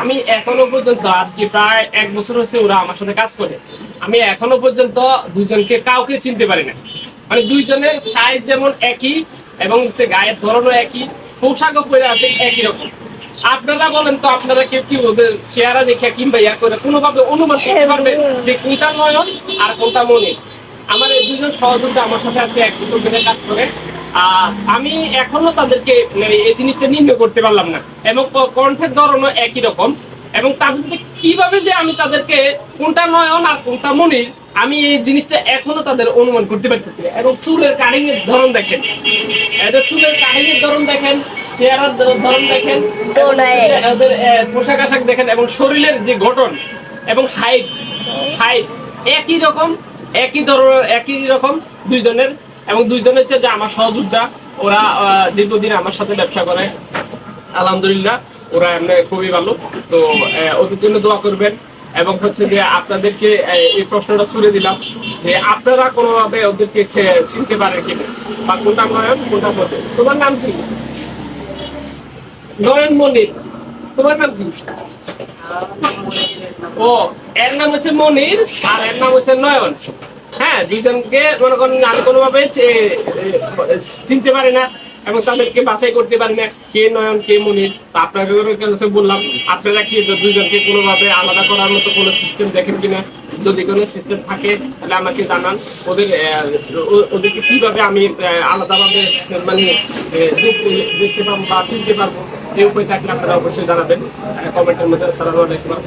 আমি এখনও পর্যন্ত, আজকে প্রায় এক বছর হচ্ছে ওরা আমার সাথে কাজ করে। আমি এখনও পর্যন্ত দুজনকে কাউকে চিনতে পারি না মানে দুইজনের সাইজ যেমন একই এবং হচ্ছে গায়ের ধরনও একই, পোশাকও পরে আছে একই রকম। আপনারা বলেন তো, আপনারা কেউ কি ওদের চেহারা দেখে কিংবা ইয়া করে কোনোভাবে অনুমান করতে যে কোনটা নয়ন আর কোনটা মনির? আমার এই দুজন সহযোগিতা আমার সাথে আজকে এক বছর ধরে কাজ করে। আমি এখনও তাদেরকে মানে এই জিনিসটা নির্ণয় করতে পারলাম না। এবং কণ্ঠের ধরনও একই রকম। এবং তাদের যে কীভাবে যে আমি তাদেরকে কোনটা নয়ন আর কোনটা মনির আমি এই জিনিসটা এখনও তাদের অনুমান করতে পারতেছি এবং চুলের কাটিং এর ধরন দেখেন। এদের চুলের কাটিং এর ধরন দেখেন চেহারার ধরন দেখেন এদের পোশাক আশাক দেখেন এবং শরীরের যে গঠন এবং হাইট হাইট একই রকম। একই ধরনের, একই রকম দুইজনের এবং দুইজনের হচ্ছে যে আমার সহযোদ্ধা, ওরা দীর্ঘদিন আমার সাথে ব্যবসা করে। আলহামদুলিল্লাহ, ওরা এমনি খুবই ভালো। তো ওদের জন্য দোয়া করবেন। এবং হচ্ছে যে আপনাদেরকে এই প্রশ্নটা ছুড়ে দিলাম যে আপনারা কোনোভাবে ওদেরকে চিনতে পারেন কিনা? বা কোনটা নয়ন, কোনটা মনির তোমার নাম কি? নয়ন মনির তোমার নাম কি? ও, এর নাম হচ্ছে মনির আর এর নাম হচ্ছে নয়ন। হ্যাঁ দুইজনকে মনে করেন আমি কোনোভাবে চিনতে পারি না এবং তাদেরকে বাছাই করতে পারি না কে নয়ন, কে মনির। আপনাকে বললাম, আপনারা কি দুইজনকে কোনোভাবে আলাদা করার মতো কোনো সিস্টেম দেখেন কিনা? যদি কোনো সিস্টেম থাকে, তাহলে আমাকে জানান। ওদের ওদেরকে কীভাবে আমি আলাদাভাবে মানে দেখতে পারব বা চিনতে পারব এই উপায় থাকলে আপনারা অবশ্যই জানাবেন। কমেন্টের মধ্যে রহমতুল্লাহ